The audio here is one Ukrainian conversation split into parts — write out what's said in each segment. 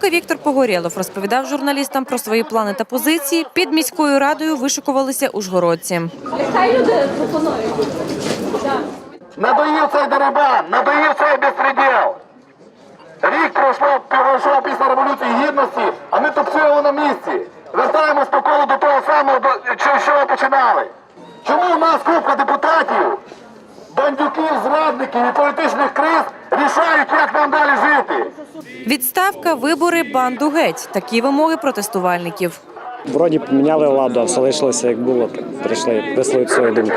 Поки Віктор Погорєлов розповідав журналістам про свої плани та позиції, під міською радою вишикувалися ужгородці. Хай люди пропонують. Надоїв цей дерибан, надоїв цей безпреділ. Рік пройшло, пройшов після Революції Гідності, а ми тупцюємо на місці. Вертаємось по колу до того самого, що, що починали. Чому у нас купка депутатів, бандюків, зрадників і політичних криз рішають, як нам далі жити? Відставка, вибори, банду геть. Такі вимоги протестувальників. Вроді поміняли владу, а все лишилося як було. Прийшли висловити свою думку.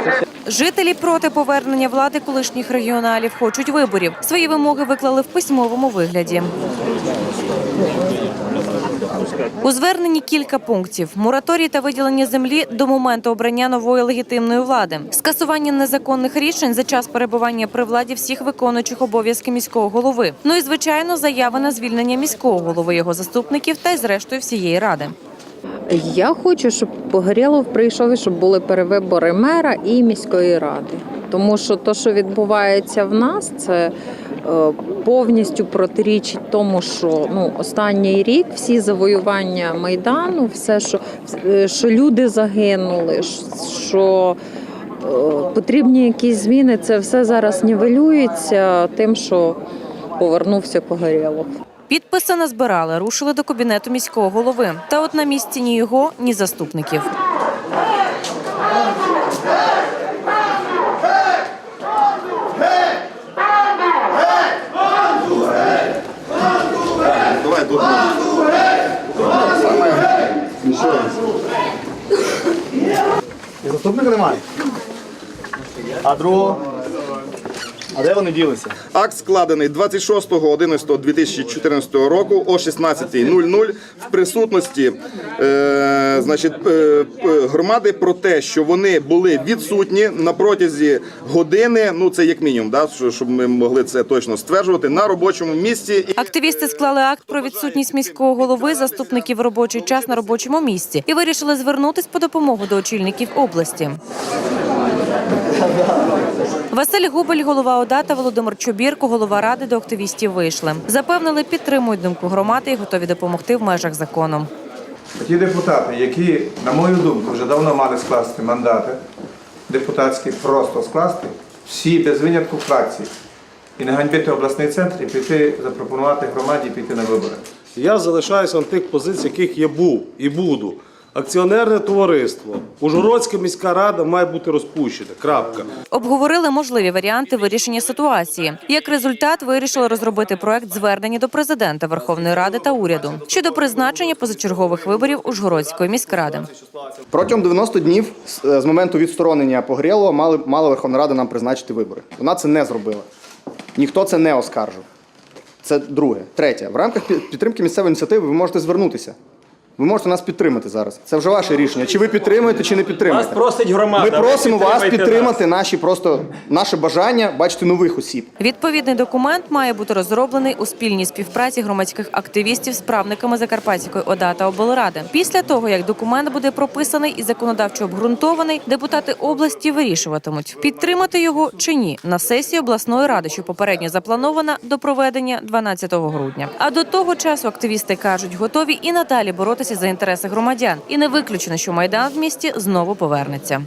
Жителі проти повернення влади колишніх регіоналів хочуть виборів. Свої вимоги виклали в письмовому вигляді. У зверненні кілька пунктів: мораторій та виділення землі до моменту обрання нової легітимної влади, скасування незаконних рішень за час перебування при владі всіх виконуючих обов'язки міського голови. Ну і звичайно, заяви на звільнення міського голови, його заступників та й зрештою всієї ради. Я хочу, щоб Погорєлов прийшов і щоб були перевибори мера і міської ради. Тому що те, що відбувається в нас, це е, повністю протирічить тому, що ну останній рік всі завоювання майдану, все, що, е, що люди загинули, що е, потрібні якісь зміни, це все зараз нівелюється тим, що повернувся Погорєлов. Підписи назбирали, рушили до кабінету міського голови. Та от на місці ні його, ні заступників. І заступника немає. А другого? А де вони ділися? Акт складений 26.11.2014 року о 16.00 в присутності е, значить, е, громади про те, що вони були відсутні на протязі години. Ну це як мінімум, да, щоб ми могли це точно стверджувати на робочому місці. І Активісти склали акт про відсутність міського голови, заступників в робочий час на робочому місці і вирішили звернутись по допомогу до очільників області. Василь Губель, голова ОДА та Володимир Чубірко, голова ради до активістів вийшли. Запевнили, підтримують думку громади і готові допомогти в межах закону. Ті депутати, які, на мою думку, вже давно мали скласти мандати депутатські, просто скласти, всі без винятку фракції, і не ганьбити обласний центр і піти запропонувати громаді піти на вибори. Я залишаюся на тих позиціях, яких я був і буду. Акціонерне товариство, Ужгородська міська рада має бути розпущена. Крапка. Обговорили можливі варіанти вирішення ситуації. Як результат, вирішили розробити проект звернення до президента Верховної Ради та уряду щодо призначення позачергових виборів Ужгородської міськради. Протягом 90 днів з е, моменту відсторонення Погрєлова мали, мала Верховна Рада нам призначити вибори. Вона це не зробила. Ніхто це не оскаржив. Це друге. Третє. В рамках підтримки місцевої ініціативи ви можете звернутися. Ви можете нас підтримати зараз. Це вже ваше рішення. Чи ви підтримуєте, чи не підтримуєте. Вас просить громада, Ми ви просимо вас підтримайте підтримати наші просто наше бажання бачити нових осіб. Відповідний документ має бути розроблений у спільній співпраці громадських активістів з правниками Закарпатської ОДА та облради. Після того, як документ буде прописаний і законодавчо обґрунтований, депутати області вирішуватимуть, підтримати його чи ні на сесії обласної ради, що попередньо запланована до проведення 12 грудня. А до того часу активісти кажуть, готові і надалі боротися за інтереси громадян, і не виключено, що майдан в місті знову повернеться.